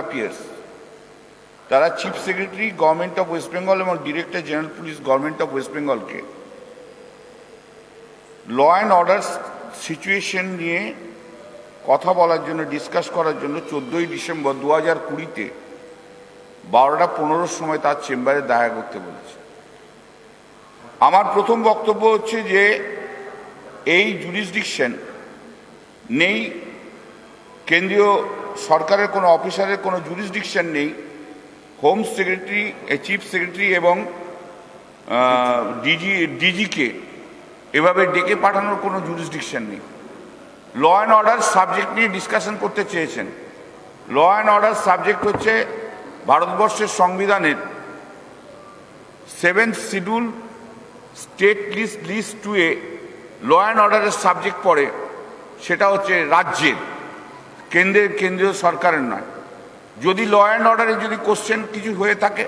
Appears তারা chief secretary government of West Bengal এবং director general police government of West বেঙ্গলকে law and order situation নিয়ে কথা বলার জন্য ডিসকাস করার জন্য চোদ্দোই ডিসেম্বর দু হাজার কুড়িতে বারোটা পনেরোর সময় তার চেম্বারে দেখা করতে বলেছে। আমার প্রথম বক্তব্য হচ্ছে যে এই জুরিসডিকশন নেই। কেন্দ্রীয় সরকারের কোনো অফিসারের কোনো জুরিসডিকশন নেই। হোম সেক্রেটারি চিফ সেক্রেটারি এবং ডিজি ডিজিকে এভাবে ডেকে পাঠানোর কোনো জুরিসডিকশন নেই। ল অ্যান্ড অর্ডার সাবজেক্ট নিয়ে ডিসকাশন করতে চেয়েছেন। ল অ্যান্ড অর্ডার সাবজেক্ট হচ্ছে ভারতবর্ষের সংবিধানের seventh schedule state list list two A law and অর্ডারের সাবজেক্ট পড়ে, সেটা হচ্ছে রাজ্যের। কেন্দ্রের কেন্দ্রীয় সরকারের নয়। যদি ল অ্যান্ড অর্ডারে যদি কোশ্চেন কিছু হয়ে থাকে,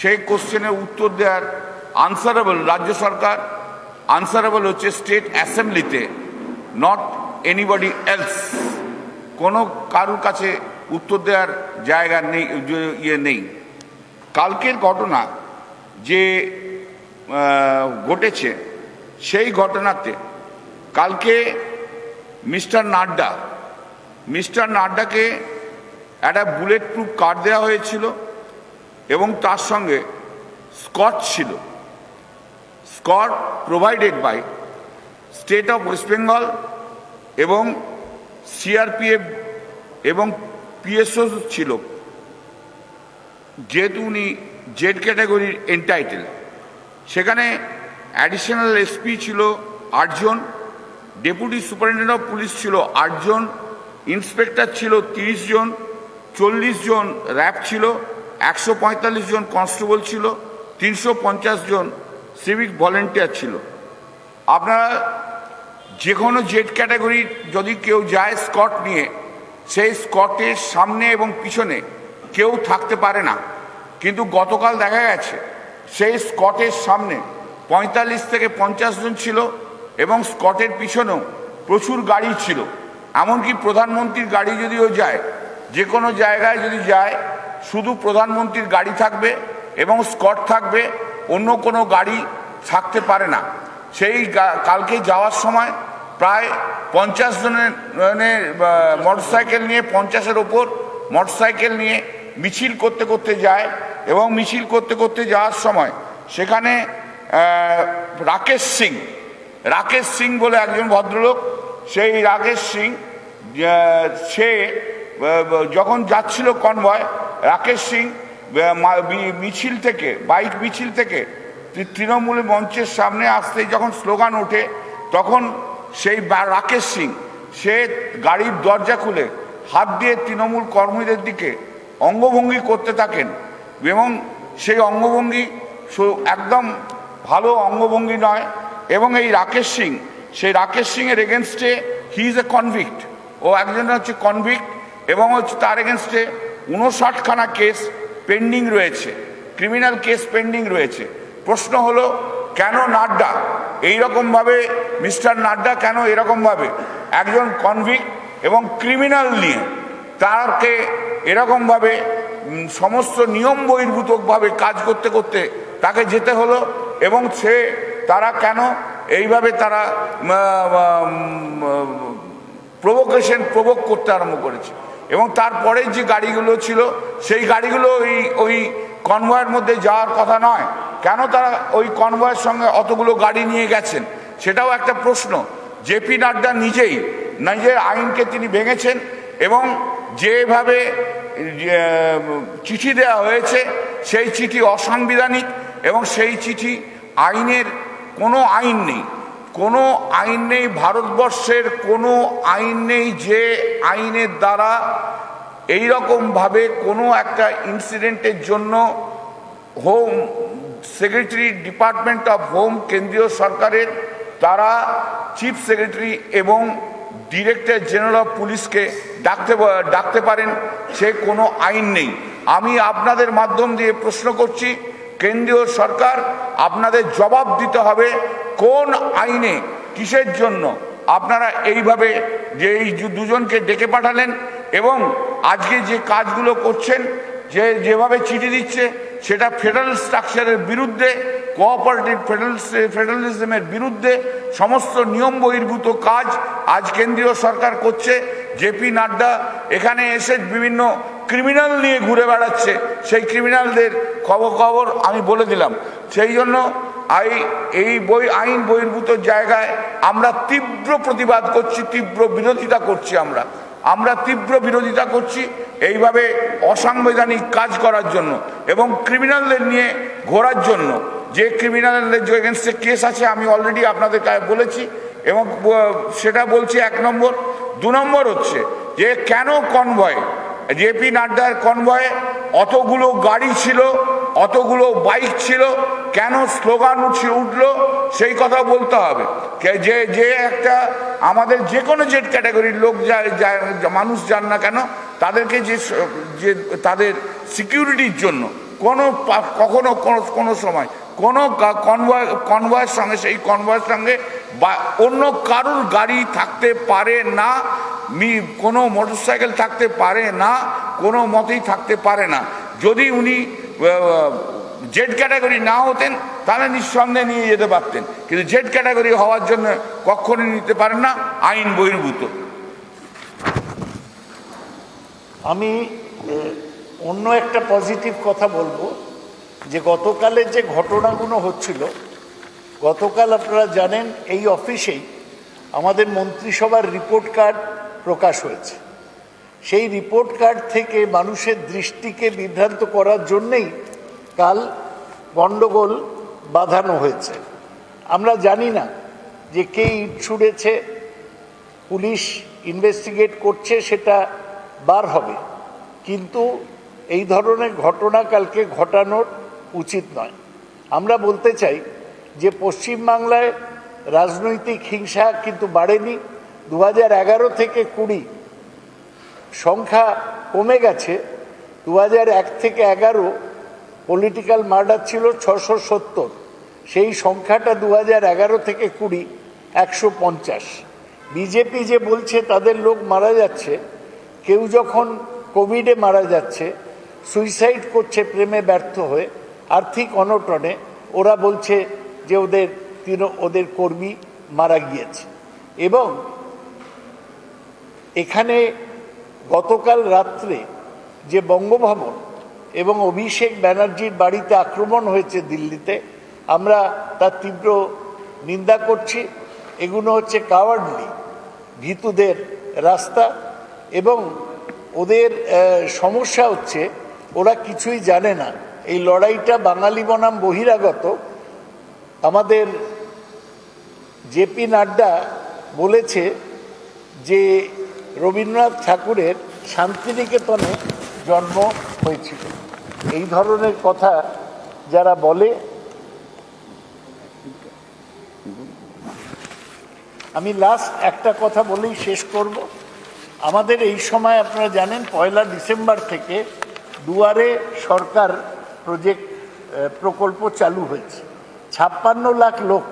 সেই কোশ্চেনের উত্তর দেওয়ার আনসারেবল রাজ্য সরকার আনসারেবল হচ্ছে স্টেট অ্যাসেম্বলিতে নট এনিবডি এলস কোনো কারুর কাছে উত্তর দেওয়ার জায়গা নেই ইয়ে নেই। কালকের ঘটনা যে ঘটেছে, সেই ঘটনাতে কালকে মিস্টার নাড্ডা মিস্টার নাড্ডাকে একটা বুলেট প্রুফ কার্ড দেওয়া হয়েছিল এবং তার সঙ্গে স্কট ছিল। Escort provided by state of West Bengal এবং সিআরপিএফ এবং পিএসও ছিল। যেহেতু উনি জেড ক্যাটাগরির এন্টাইটেল সেখানে অ্যাডিশনাল এসপি ছিল আটজন ডেপুটি সুপারিনটেন্ডেন্ট অফ পুলিশ ছিল আটজন ইন্সপেক্টর ছিল তিরিশ জন, চল্লিশ জন র্যাব ছিল, একশো পঁয়তাল্লিশ জন কনস্টেবল ছিল, তিনশো পঞ্চাশ জন সিভিক ভলেন্টিয়ার ছিল। আপনারা যে কোনো জেড ক্যাটাগরি যদি কেউ যায় স্কট নিয়ে, সেই স্কটের সামনে এবং পিছনে কেউ থাকতে পারে না। কিন্তু গতকাল দেখা গেছে, সেই স্কটের সামনে পঁয়তাল্লিশ থেকে পঞ্চাশ জন ছিল এবং স্কটের পিছনেও প্রচুর গাড়ি ছিল। এমনকি প্রধানমন্ত্রীর গাড়ি যদিও যায় যে কোনো জায়গায় যদি যায়, শুধু প্রধানমন্ত্রীর গাড়ি থাকবে এবং স্কট থাকবে, অন্য কোনো গাড়ি থাকতে পারে না। সেই কালকে যাওয়ার সময় প্রায় পঞ্চাশ জনের মানে মোটরসাইকেল নিয়ে পঞ্চাশের ওপর মোটরসাইকেল নিয়ে মিছিল করতে করতে যায় এবং মিছিল করতে করতে যাওয়ার সময় সেখানে রাকেশ সিং রাকেশ সিং বলে একজন ভদ্রলোক, সেই রাকেশ সিং সে যখন যাচ্ছিল কনভয়, রাকেশ সিং মিছিল থেকে, বাইক মিছিল থেকে তৃণমূল মঞ্চের সামনে আসতে যখন স্লোগান ওঠে, তখন সেই রাকেশ সিং, সে গাড়ির দরজা খুলে হাত দিয়ে তৃণমূল কর্মীদের দিকে অঙ্গভঙ্গি করতে থাকেন এবং সেই অঙ্গভঙ্গি একদম ভালো অঙ্গভঙ্গি নয় এবং এই রাকেশ সিং, সেই রাকেশ সিং এর এগেনস্টে হি ইজ এ কনভিক্ট ও একজন হচ্ছে কনভিক্ট এবং হচ্ছে তার এগেনস্টে উনষাটখানা কেস পেন্ডিং রয়েছে ক্রিমিনাল কেস পেন্ডিং রয়েছে। প্রশ্ন হলো, কেন নাড্ডা? এইরকমভাবে মিস্টার নাড্ডা কেন এরকমভাবে? একজন কনভিক্ট এবং ক্রিমিনাল নিয়ে তাকে এরকমভাবে সমস্ত নিয়ম বহির্ভূতভাবে কাজ করতে করতে তাকে যেতে হলো এবং সে তারা কেন এইভাবে তারা প্রভোকেশন প্রভোগ করতে আরম্ভ করেছে। এবং তারপরে যে গাড়িগুলো ছিল, সেই গাড়িগুলো ওই ওই কনভয়ের মধ্যে যাওয়ার কথা নয়। কেন তারা ওই কনভয়ের সঙ্গে অতগুলো গাড়ি নিয়ে গেছেন? সেটাও একটা প্রশ্ন। জেপি নাড্ডা নিজেই, নিজের আইনকে তিনি ভেঙেছেন এবং যেভাবে চিঠি দেওয়া হয়েছে, সেই চিঠি অসাংবিধানিক এবং সেই চিঠি আইনের কোনো আইন নেই। কোনো আইন নেই ভারতবর্ষের, কোনো আইন নেই যে আইনের দ্বারা এই রকমভাবে কোনো একটা ইনসিডেন্টের জন্য home secretary department of home কেন্দ্রীয় সরকারের তারা চিফ সেক্রেটারি এবং ডিরেক্টর জেনারেল অফ পুলিশকে ডাকতে ডাকতে পারেন, সে কোনো আইন নেই। আমি আপনাদের মাধ্যম দিয়ে প্রশ্ন করছি কেন্দ্রীয় সরকার আপনাদের জবাব দিতে হবে কোন আইনে, কিসের জন্য? আপনারা এইভাবে যে এই দুজনকে ডেকে পাঠালেন এবং আজকে যে কাজগুলো করছেন, যে যেভাবে চিঠি দিচ্ছে, সেটা ফেডারেল স্ট্রাকচারের বিরুদ্ধে কোঅপারেটিভ ফেডারেল ফেডারেলিজমের বিরুদ্ধে সমস্ত নিয়ম বহির্ভূত কাজ আজ কেন্দ্রীয় সরকার করছে। জেপি নাড্ডা এখানে এসে বিভিন্ন ক্রিমিনাল নিয়ে ঘুরে বেড়াচ্ছে। সেই ক্রিমিনালদের খবর খবর আমি বলে দিলাম। সেই জন্য আই, এই বই, আইন বহির্ভূত জায়গায় আমরা তীব্র প্রতিবাদ করছি, তীব্র বিরোধিতা করছি আমরা। আমরা তীব্র বিরোধিতা করছি এইভাবে অসাংবিধানিক কাজ করার জন্য এবং ক্রিমিনালদের নিয়ে ঘোরার জন্য। যে ক্রিমিনালদের যে এগেনস্টে কেস আছে, আমি অলরেডি আপনাদের বলেছি এবং সেটা বলছি এক নম্বর। দু নম্বর হচ্ছে যে কেন কনভয় জেপি নাড্ডার কনভয়ে অতগুলো গাড়ি ছিল, অতগুলো বাইক ছিল, কেন স্লোগান উঠছে, উঠল, সেই কথা বলতে হবে। যে যে একটা আমাদের যে কোনো জেড ক্যাটাগরির লোক মানুষ যান না কেন, তাদেরকে যে যে, তাদের সিকিউরিটির জন্য কোনো কখনো কোনো কোনো সময় কোনো কনভয় কনভয়ের সঙ্গে, সেই কনভয়ের সঙ্গে বা অন্য কারুর গাড়ি থাকতে পারে না, মি, কোনো মোটরসাইকেল থাকতে পারে না, কোনো মতেই থাকতে পারে না। যদি উনি জেড ক্যাটাগরি না হতেন, তাহলে নিঃসন্দেহে নিয়ে যেতে পারতেন। কিন্তু জেড ক্যাটাগরি হওয়ার জন্য কখনই নিতে পারেন না, আইন বহির্ভূত। আমি অন্য একটা পজিটিভ কথা বলব। যে গতকালের যে ঘটনাগুলো হচ্ছিল, গতকাল আপনারা জানেন এই অফিসেই আমাদের মন্ত্রিসভার রিপোর্ট কার্ড প্রকাশ হয়েছে। সেই রিপোর্ট কার্ড থেকে মানুষের দৃষ্টিকে বিভ্রান্ত করার জন্যেই কাল গণ্ডগোল বাঁধানো হয়েছে। আমরা জানি না যে কে ইট ছুঁড়েছে, পুলিশ ইনভেস্টিগেট করছে সেটা বার হবে। কিন্তু এই ধরনের ঘটনা কালকে ঘটানোর উচিত নয়। আমরা বলতে চাই যে পশ্চিমবাংলায় রাজনৈতিক হিংসা কিন্তু বাড়েনি। দু এগারো থেকে কুড়ি সংখ্যা কমে গেছে। দু এক থেকে এগারো পলিটিক্যাল মার্ডার ছিল ছশো সত্তর। সেই সংখ্যাটা দু এগারো থেকে কুড়ি একশো পঞ্চাশ। বিজেপি যে বলছে তাদের লোক মারা যাচ্ছে। কেউ যখন কোভিডে মারা যাচ্ছে সুইসাইড করছে, প্রেমে ব্যর্থ হয়ে। আর্থিক অনটনে ওরা বলছে যে ওদের তিন ওদের কর্মী মারা গিয়েছে। এবং এখানে গতকাল রাত্রে যে বঙ্গভবন এবং অভিষেক ব্যানার্জির বাড়িতে আক্রমণ হয়েছে দিল্লিতে, আমরা তার তীব্র নিন্দা করছি। এগুলো হচ্ছে কাওয়ার্ডলি ভীতুদের রাস্তা এবং ওদের সমস্যা হচ্ছে ওরা কিছুই জানে না। এই লড়াইটা বাঙালি বনাম বহিরাগত। আমাদের জেপি নাড্ডা বলেছে যে রবীন্দ্রনাথ ঠাকুরের শান্তিনিকেতনে জন্ম হয়েছিল। এই ধরনের কথা যারা বলে, আমি লাস্ট একটা কথা বলেই শেষ করব। আমাদের এই সময় আপনারা জানেন পয়লা ডিসেম্বর থেকে দুয়ারে সরকার প্রজেক্ট প্রকল্প চালু হয়েছে। ছাপ্পান্ন লাখ লোক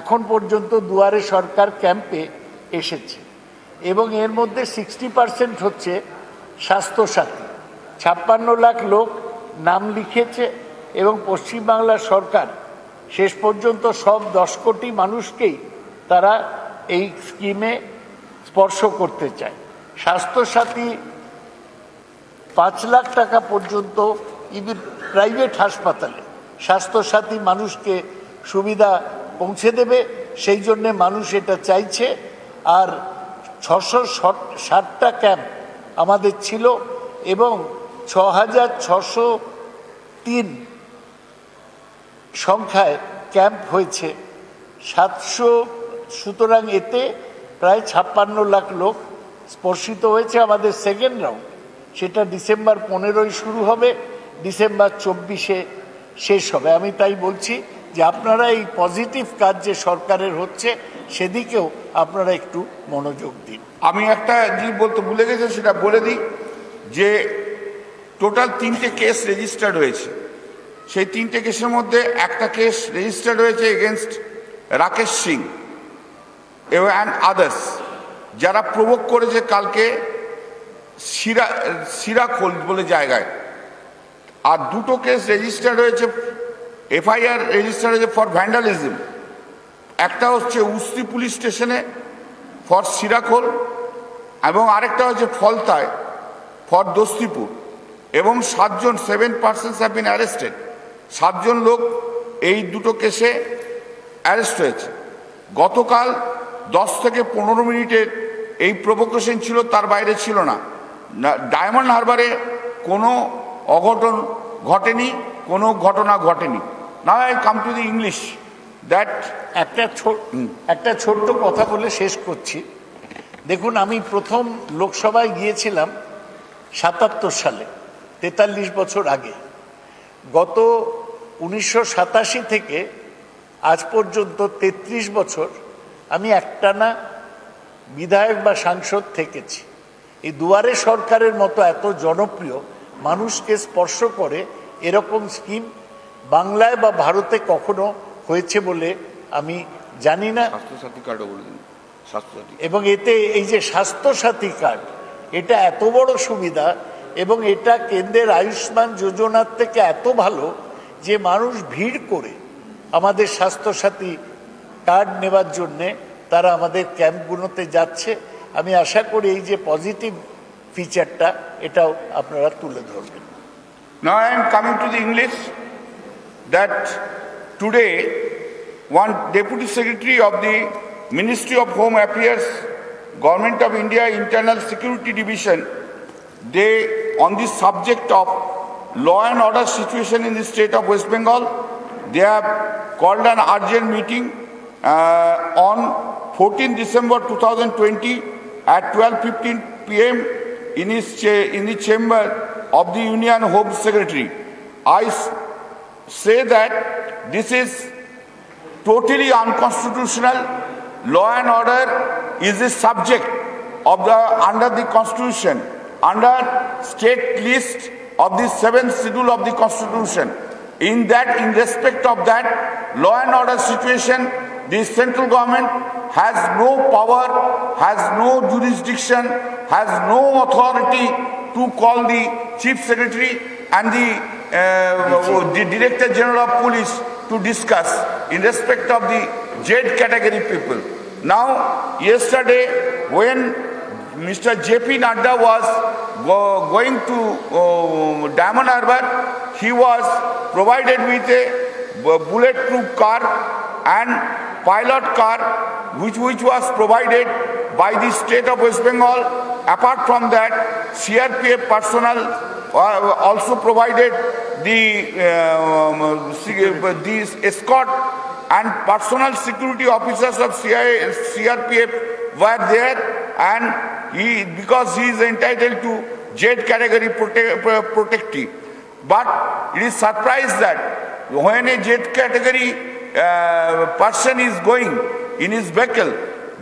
এখন পর্যন্ত দুয়ারে সরকার ক্যাম্পে এসেছে এবং এর মধ্যে সিক্সটি পার্সেন্ট হচ্ছে স্বাস্থ্যসাথী। ছাপ্পান্ন লাখ লোক নাম লিখেছে এবং পশ্চিমবাংলার সরকার শেষ পর্যন্ত সব দশ কোটি মানুষকেই তারা এই স্কিমে স্পর্শ করতে চায়। স্বাস্থ্যসাথী পাঁচ লাখ টাকা পর্যন্ত ইভেন প্রাইভেট হাসপাতালে। স্বাস্থ্যসাথী মানুষকে সুবিধা পৌঁছে দেবে, সেই জন্যে মানুষ এটা চাইছে। আর ছশো ষাটটা ক্যাম্প আমাদের ছিল এবং ছ হাজার ছশো তিন সংখ্যায় ক্যাম্প হয়েছে। সাতশো, সুতরাং এতে প্রায় ছাপ্পান্ন লাখ লোক স্পর্শিত হয়েছে আমাদের সেকেন্ড রাউন্ড। সেটা ডিসেম্বর পনেরোই শুরু হবে। ডিসেম্বর চব্বিশে শেষ হবে। আমি তাই বলছি যে আপনারা এই পজিটিভ কাজ যে সরকারের হচ্ছে, সেদিকেও আপনারা একটু মনোযোগ দিন। আমি একটা জিনিস বলতে ভুলে গেছি, সেটা বলে দিই যে টোটাল তিনটে কেস রেজিস্টার্ড হয়েছে। সেই তিনটে কেসের মধ্যে একটা কেস রেজিস্টার্ড হয়েছে এগেনস্ট রাকেশ সিং এবং অ্যান্ড আদার্স যারা প্রভোগ করেছে কালকে সিরা, সিরাখোল বলে জায়গায়। আর দুটো কেস রেজিস্টার হয়েছে এফআইআর রেজিস্টার হয়েছে ফর ভ্যান্ডালিজম একটা হচ্ছে উস্তি পুলিশ স্টেশনে ফর সিরাখোল এবং আরেকটা হচ্ছে ফলতায় ফর দস্তিপুর এবং সাতজন seven persons have been arrested সাতজন লোক এই দুটো কেসে অ্যারেস্ট হয়েছে। গতকাল দশ থেকে পনেরো মিনিটের এই প্রভোকেশন ছিল, তার বাইরে ছিল না- ডায়মন্ড হারবারে কোনো অঘটন ঘটেনি কোনো ঘটনা ঘটেনি। না I come to the English that একটা একটা ছোট্ট কথা বলে শেষ করছি। দেখুন আমি প্রথম লোকসভায় গিয়েছিলাম সাতাত্তর সালে তেতাল্লিশ বছর আগে। গত উনিশশো সাতাশি থেকে আজ পর্যন্ত তেত্রিশ বছর আমি একটানা বিধায়ক বা সাংসদ থেকেছি। এই দুয়ারে সরকারের মতো এত জনপ্রিয় মানুষকে স্পর্শ করে এরকম স্কিম বাংলায় বা ভারতে কখনো হয়েছে বলে আমি জানি না। স্বাস্থ্যসাথী কার্ডও বলে স্বাস্থ্যসাথী এবং এতে এই যে স্বাস্থ্যসাথী কার্ড এটা এত বড় সুবিধা এবং এটা কেন্দ্রের আয়ুষ্মান যোজনার থেকে এত ভালো যে মানুষ ভিড় করে আমাদের স্বাস্থ্যসাথী কার্ড নেবার জন্যে তারা আমাদের ক্যাম্পগুলোতে যাচ্ছে। আমি আশা করি এই যে পজিটিভ ফিচারটা এটাও আপনারা তুলে ধরবেন। Now I am coming to the English that today one deputy secretary of the ministry of home affairs government of India internal security division they on the subject of law and order situation in the state of West Bengal they have called an urgent meeting on fourteen December two thousand twenty at twelve fifteen P M in his in the chamber of the Union Home Secretary. I say that this is totally unconstitutional. Law and order is the subject of the under the constitution, under state list of the seventh schedule of the constitution. In that, in respect of that law and order situation, the central government has no power, has no jurisdiction, has no authority to call the chief secretary and the, uh, the director general of police to discuss in respect of the Z category people. Now, yesterday, when Mr. J.P. Nadda was go, going to uh, Diamond Harbour, he was provided with a bu- bulletproof car and pilot car, which, which was provided by the state of West Bengal. Apart from that, CRPF personnel uh, also provided the um, these escort and personal security officers of CIA, CRPF were there and he, because he is entitled to Z category prote- pro- protectee. But it is surprised that when a Z category uh, person is going in his vehicle,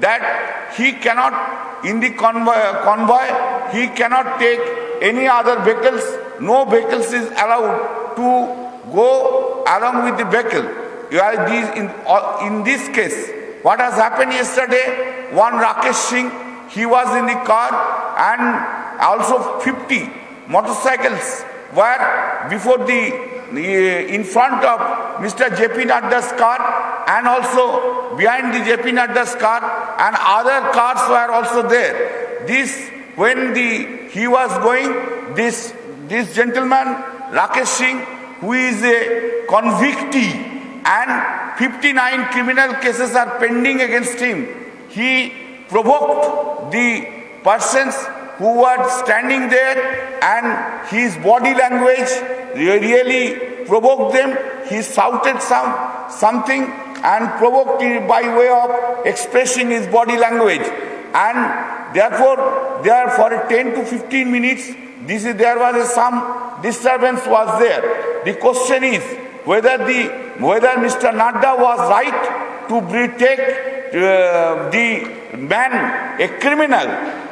that he cannot, in the convoy, convoy, he cannot take any other vehicles. No vehicles is allowed to go along with the vehicle. In, uh, in this case, what has happened yesterday, one Rakesh Singh, he was in the car and also 50 motorcycles were before the, in front of Mr. JP Nadda's car and also behind the JP Nadda's car and other cars were also there. This, when the, he was going, this, this gentleman, Rakesh Singh, who is a convictee and 59 criminal cases are pending against him. He provoked the persons who were standing there and his body language really provoked them. He shouted some, something and provoked it by way of expressing his body language. And therefore, there for 10 to 15 minutes, this is, there was a, some disturbance was there. The question is whether the whether Mr. Nadda was right to take uh, the man, a criminal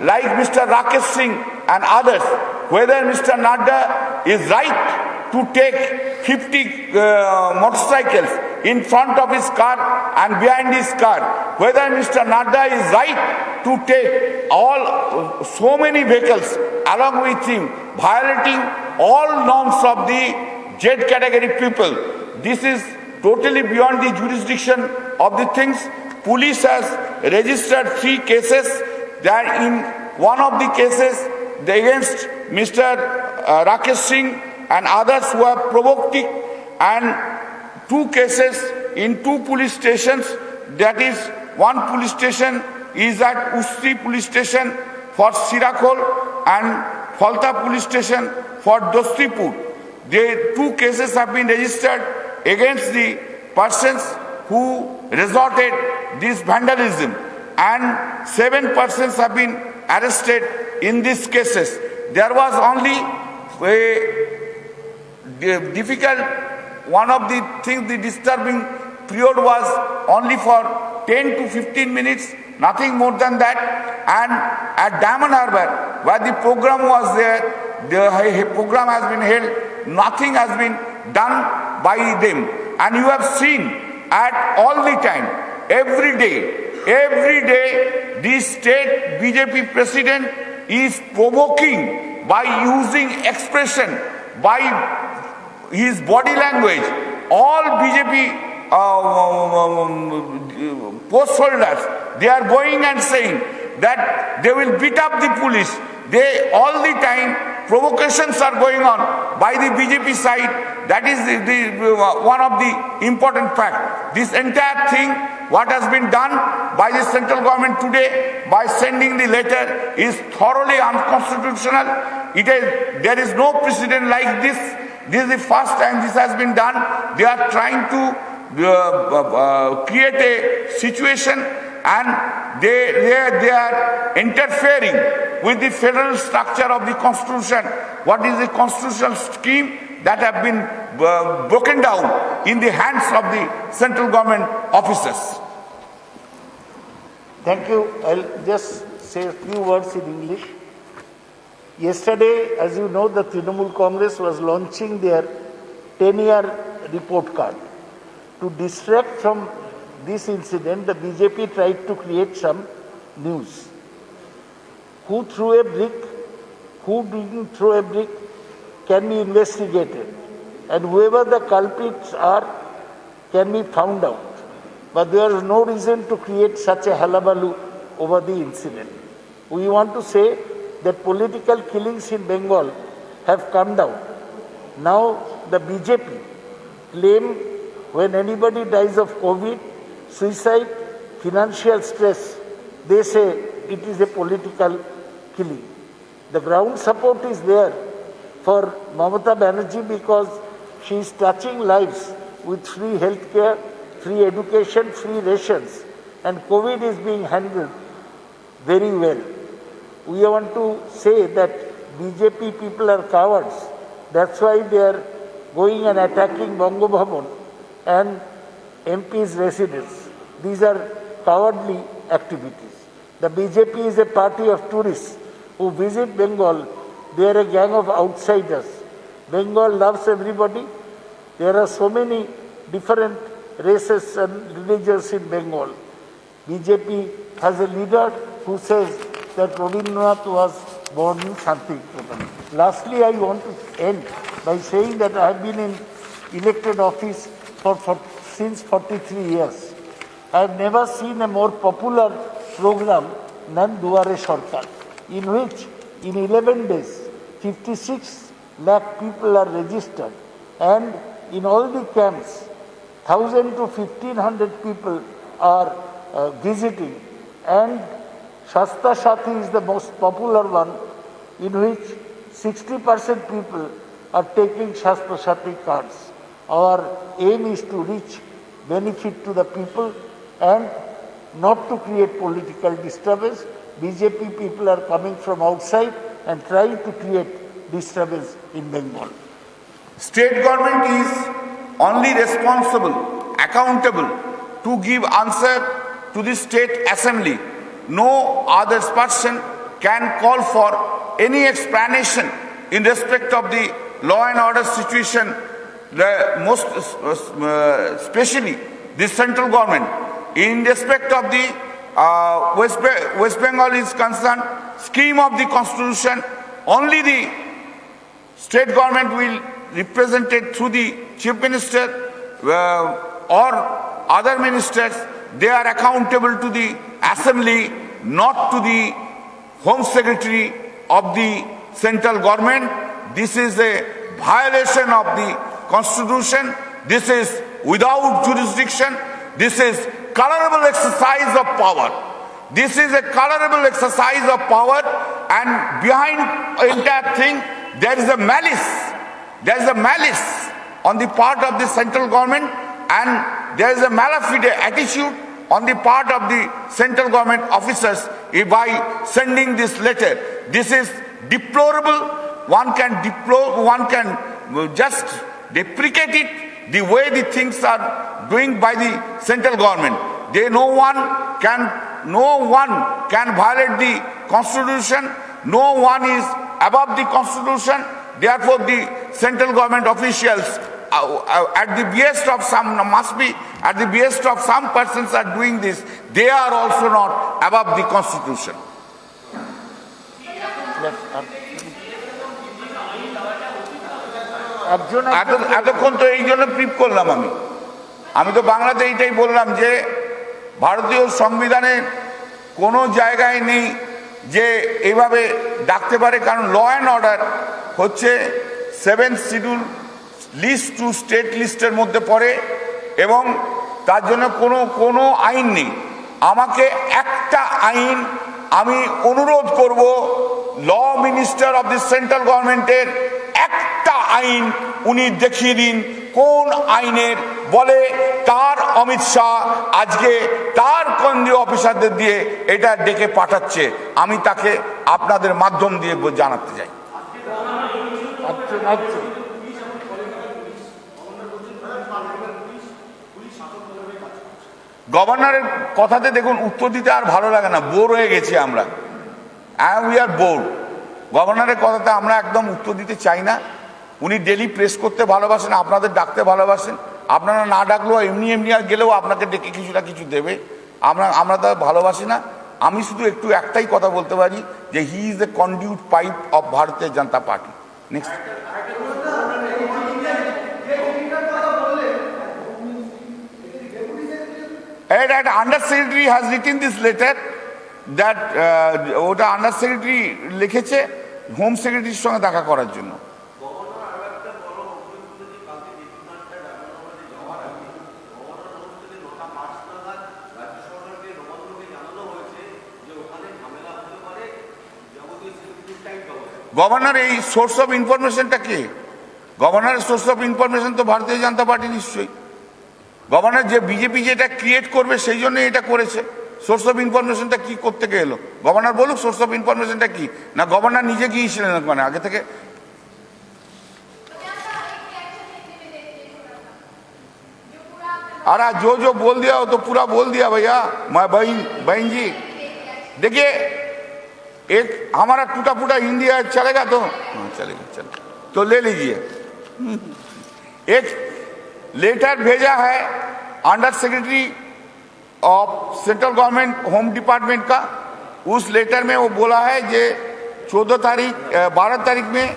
like Mr. Rakesh Singh and others, whether Mr. Nadda is right to take 50 uh, motorcycles in front of his car and behind his car. Whether Mr. Nadda is right to take all so many vehicles along with him, violating all norms of the Z category people. This is totally beyond the jurisdiction of the things. Police has registered three cases. That in one of the cases against Mr. uh, Rakesh Singh and others who have provoked and two cases in two police stations. That is, one police station is at Ustri police station for Sirakol and Falta police station for Dostipur. The two cases have been registered against the persons who resorted this vandalism and seven persons have been arrested in these cases. There was only a difficult, one of the things, the disturbing period was only for 10 to 15 minutes, nothing more than that. And at Diamond Harbour, where the program was there, the program has been held, nothing has been done by them. And you have seen at all the time, every day, every day, the state BJP president is provoking by using expression, by his body language, all BJP uh, um, post holders, they are going and saying that they will beat up the police. They all the time provocations are going on by the BJP side. That is the, the, uh, one of the important fact. This entire thing, what has been done by the central government today by sending the letter is thoroughly unconstitutional. It is, there is no precedent like this. This is the first time this has been done. They are trying to uh, uh, uh, create a situation and they, they, they are interfering with the federal structure of the constitution. What is the constitutional scheme that have been uh, broken down in the hands of the central government officers? Thank you. I'll just say a few words in English. Yesterday, as you know, the Trinamool Congress was launching their 10 year report card. To distract from this incident, the BJP tried to create some news. Who threw a brick, who didn't throw a brick can be investigated, and whoever the culprits are can be found out. But there is no reason to create such a hullabaloo over the incident. We want to say that political killings in Bengal have come down. Now the BJP claim when anybody dies of COVID, suicide, financial stress, they say it is a political The ground support is there for Mamata Banerjee because she is touching lives with free health care, free education, free rations, and COVID is being handled very well. We want to say that BJP people are cowards. That's why they are going and attacking Bongo Bhavan and MP's residence. These are cowardly activities. The BJP is a party of tourists who visit Bengal. They are a gang of outsiders. Bengal loves everybody. There are so many different races and religions in Bengal. BJP has a leader who says that Rabindranath was born in Shantipuram. Lastly, I want to end by saying that I have been in elected office for, for since 43 years. I have never seen a more popular program than Duare Sarkar, in which in 11 days 56 lakh people are registered and in all the camps 1000 to 1500 people are uh, visiting and Shasta Shati is the most popular one in which 60% people are taking Shasta Shati cards. Our aim is to reach benefit to the people and not to create political disturbance. BJP people are coming from outside and trying to create disturbance in Bengal. State government is only responsible, accountable to give answer to the state assembly. No other person can call for any explanation in respect of the law and order situation, most uh, especially the central government, in respect of the uh, West, Be- West Bengal is concerned, scheme of the constitution, only the state government will represent it through the chief minister uh, or other ministers. They are accountable to the assembly, not to the home secretary of the central government. This is a violation of the constitution. This is without jurisdiction. This is colorable exercise of power. This is a colorable exercise of power and behind entire thing there is a malice. There is a malice on the part of the central government and there is a malafide attitude on the part of the central government officers by sending this letter. This is deplorable. One can deplore, one can just deprecate it the way the things are doing by the central government. They no one can no one can violate the constitution. No one is above the constitution. Therefore, the central government officials uh, uh, at the behest of some must be at the behest of some persons are doing this. They are also not above the constitution. এতক্ষণ তো এই জন্য prep করলাম আমি আমি তো বাংলাতে এইটাই বললাম যে ভারতীয় সংবিধানের কোনো জায়গায় নেই যে এইভাবে ডাকতে পারে, কারণ ল অ্যান্ড অর্ডার হচ্ছে seven schedule list two state লিস্টের মধ্যে পড়ে এবং তার জন্য কোনো কোনো আইন নেই। আমাকে একটা আইন আমি অনুরোধ করব law minister of the central গভর্নমেন্টের একটা আইন উনি দেখিয়ে দিন, কোন আইনের বলে তার অমিত শাহ আজকে তার কেন্দ্রীয় অফিসারদের দিয়ে এটা ডেকে পাঠাচ্ছে। আমি তাকে আপনাদের মাধ্যম দিয়ে জানাতে চাই। গভর্নরের কথাতে দেখুন, উত্তর দিতে আর ভালো লাগে না, বোর হয়ে গেছি আমরা। উই আর বোর গভর্নরের কথাতে আমরা একদম উত্তর দিতে চাই না। উনি ডেলি প্রেস করতে ভালোবাসেন, আপনাদের ডাকতে ভালোবাসেন। আপনারা না ডাকলেও এমনি এমনি আর গেলেও আপনাকে ডেকে কিছু না কিছু দেবে। আমরা আমরা তা ভালোবাসি না। আমি শুধু একটু একটাই কথা বলতে পারি যে he is the conduit pipe of Bharatiya Janata Party next ওটা আন্ডার সেক্রেটারি লিখেছে হোম সেক্রেটারির সঙ্গে দেখা করার জন্য। গভর্নর এই সোর্স অফ ইনফরমেশনটা কে গভর্নরের সোর্স অফ ইনফরমেশন তো ভারতীয় জনতা পার্টি নিশ্চয়ই গভর্নর যে বিজেপি যেটা ক্রিয়েট করবে সেই জন্য এটা করেছে সোর্স অফ ইনফরমেশনটা কি করতে এলো গভর্নর বলুক সোর্স অফ ইনফরমেশনটা কি না গভর্নর নিজে গিয়েছিলেন ওখানে আগে থেকে अरे जो जो बोल दिया वो तो पूरा बोल दिया भैया मैं बहन बहन जी देखिए एक हमारा टूटा फूटा हिंदी है चलेगा तो? हाँ चलेगा चलेगा तो ले लीजिए। एक लेटर भेजा है under secretary of central government home department का। उस लेटर में वो बोला है जे चौदह तारीख बारह तारीख में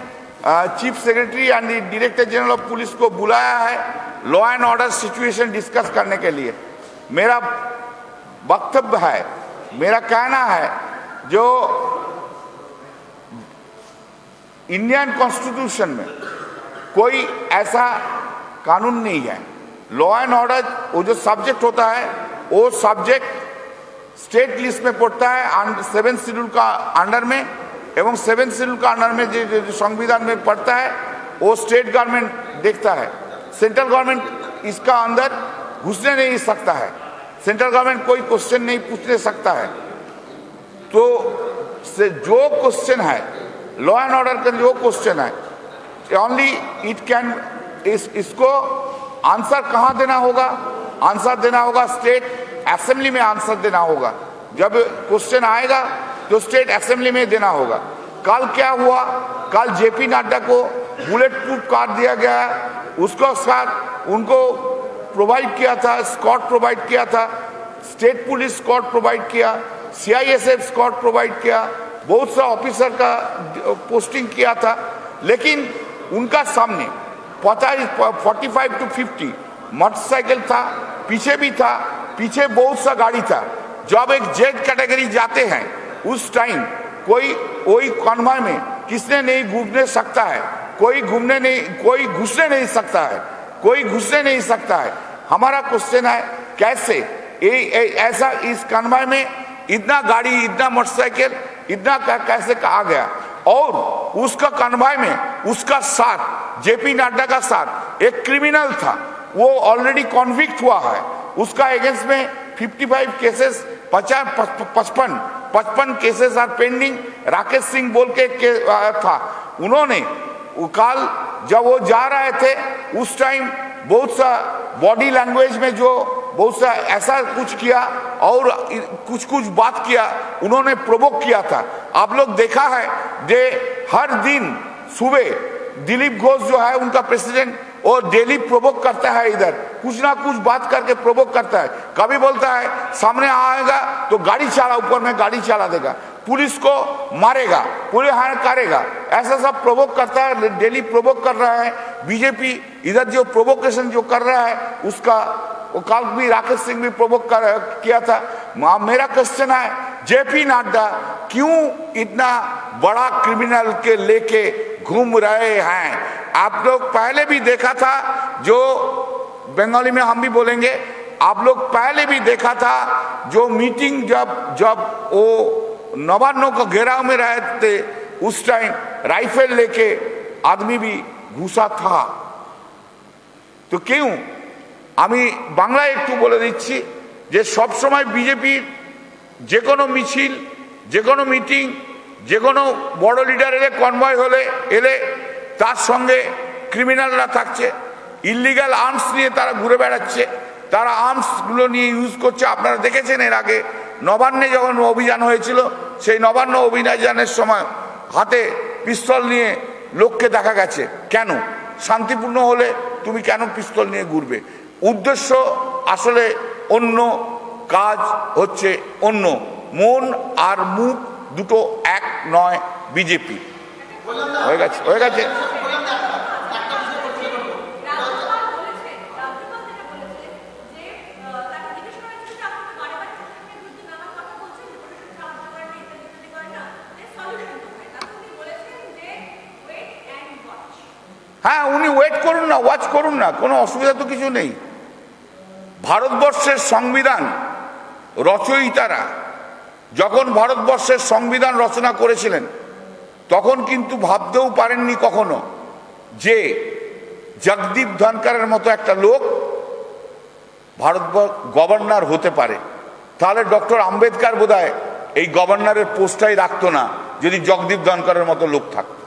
chief secretary and director general of police को बुलाया है law and order situation discuss करने के लिए। मेरा वक्तव्य है, मेरा कहना है जो इंडियन कॉन्स्टिट्यूशन में कोई ऐसा कानून नहीं है। लॉ एंड ऑर्डर वो जो सब्जेक्ट होता है, वो सब्जेक्ट स्टेट लिस्ट में पड़ता है सेवन शेड्यूल का अंडर में, एवं सेवन शेड्यूल का अंडर में जो संविधान में पड़ता है, वो स्टेट गवर्नमेंट देखता है। सेंट्रल गवर्नमेंट इसका अंदर घुसने नहीं सकता है। सेंट्रल गवर्नमेंट कोई क्वेश्चन नहीं पूछने सकता है। तो से जो क्वेश्चन है लॉ एंड ऑर्डर का जो क्वेश्चन है ओनली इट कैन इस, इसको आंसर कहाँ देना होगा? आंसर देना होगा स्टेट असेंबली में आंसर देना होगा। जब क्वेश्चन आएगा तो स्टेट असेंबली में देना होगा। कल क्या हुआ? कल जेपी नड्डा को बुलेट प्रूफ कार दिया गया है। उसको साथ उनको प्रोवाइड किया था स्कॉट प्रोवाइड किया था स्टेट पुलिस स्कॉट प्रोवाइड किया। सीआईएसएफ स्कॉट प्रोवाइड किया बहुत सा ऑफिसर का पोस्टिंग किया था लेकिन उनका सामने पचास forty five to fifty motorcycle था पीछे भी था पीछे बहुत सा गाड़ी था। जब एक जेड कैटेगरी जाते हैं उस टाइम कोई वही कॉन्वॉय में किसने नहीं घूमने सकता है कोई घूमने नहीं कोई घुसने नहीं सकता है कोई घुसने नहीं सकता है। हमारा क्वेश्चन है कैसे ए, ए, ऐसा इस कॉन्वॉय में इतना गाड़ी इतना मोटरसाइकिल इतना कै- कैसे कहा गया। और उसका कन्वाय में उसका साथ जेपी नड्डा का साथ एक क्रिमिनल था। वो ऑलरेडी कॉन्विक्ट हुआ है। उसका अगेंस्ट में 55 केसेस पचास पचपन पचपन cases are pending Rakesh Singh बोल के, के था। उन्होंने कल जब वो जा रहे थे उस टाइम बहुत सा बॉडी लैंग्वेज में जो बहुत सा ऐसा कुछ किया और कुछ कुछ बात किया, उन्होंने प्रोवोक किया था। आप लोग देखा है जे हर दिन सुबह दिलीप घोष जो है, उनका प्रेसिडेंट वो डेली प्रोवोक करता है इधर। कुछ ना कुछ बात करके प्रोवोक करता है। कभी बोलता है, सामने आएगा तो गाड़ी चला, ऊपर में गाड़ी चला देगा। पुलिस को मारेगा पूरे हार करेगा। ऐसा सब प्रोवोक करता है डेली प्रोवोक कर रहा है। बीजेपी इधर जो प्रोवोकेशन जो कर रहा है, उसका वो भी, राकेश सिंह भी प्रोवोक कर किया था। मेरा क्वेश्चन है जेपी नड्डा, क्यों इतना बड़ा क्रिमिनल के लेके घूम रहे हैं? आप लोग पहले भी देखा था, जो बंगाली में हम भी बोलेंगे, आप लोग पहले भी देखा था, जो मीटिंग जब जब वो नवान्नों का घेराव में रहे थे उस टाइम राइफल लेके आदमी भी घुसा था তো কেউ আমি বাংলায় একটু বলে দিচ্ছি যে সব সময় বিজেপির যে কোনো মিছিল যে কোনো মিটিং যে কোনো বড় লিডার এলে কনভয় হলে এলে তার সঙ্গে ক্রিমিনালরা থাকছে ইলিগাল আর্মস নিয়ে তারা ঘুরে বেড়াচ্ছে তারা আর্মসগুলো নিয়ে ইউজ করছে আপনারা দেখেছেন এর আগে নবান্নে যখন অভিযান হয়েছিল, সেই নবান্ন অভিযানের সময় হাতে পিস্তল নিয়ে লোককে দেখা গেছে। কেন? শান্তিপূর্ণ হলে তুমি কেন পিস্তল নিয়ে ঘুরবে? উদ্দেশ্য আসলে অন্য, কাজ হচ্ছে অন্য। মন আর মুখ দুটো এক নয় বিজেপি। হয়ে গেছে হয়ে গেছে রাজ্যপাল বলেছে রাজ্যপাল যেটা বলেছে যে আহ, তার নির্দেশনা হয়েছে যে আপনাকে বারে বারে প্রশাসনের বিরুদ্ধে নানান কথা বলছেন যে প্রশাসন সাহায্য করে না ইত্যাদি ইত্যাদি করে না যে সলিউশন কোথায় তাতে উনি বলেছেন যে ওয়েট অ্যান্ড ওয়াচ হ্যাঁ উনি ওয়েট করুন না ওয়াচ করুন না, কোনো অসুবিধা তো কিছু নেই। ভারতবর্ষের সংবিধান রচয়িতারা, যখন ভারতবর্ষের সংবিধান রচনা করেছিলেন, তখন কিন্তু ভাবতেও পারেননি কখনো যে জগদীপ ধনকারের মতো একটা লোক ভারত গভর্নর হতে পারে। তাহলে ডক্টর আম্বেদকার বোধহয় এই গভর্নরের পোস্টটাই রাখতো না, যদি জগদীপ ধনকারের মতো লোক থাকতো।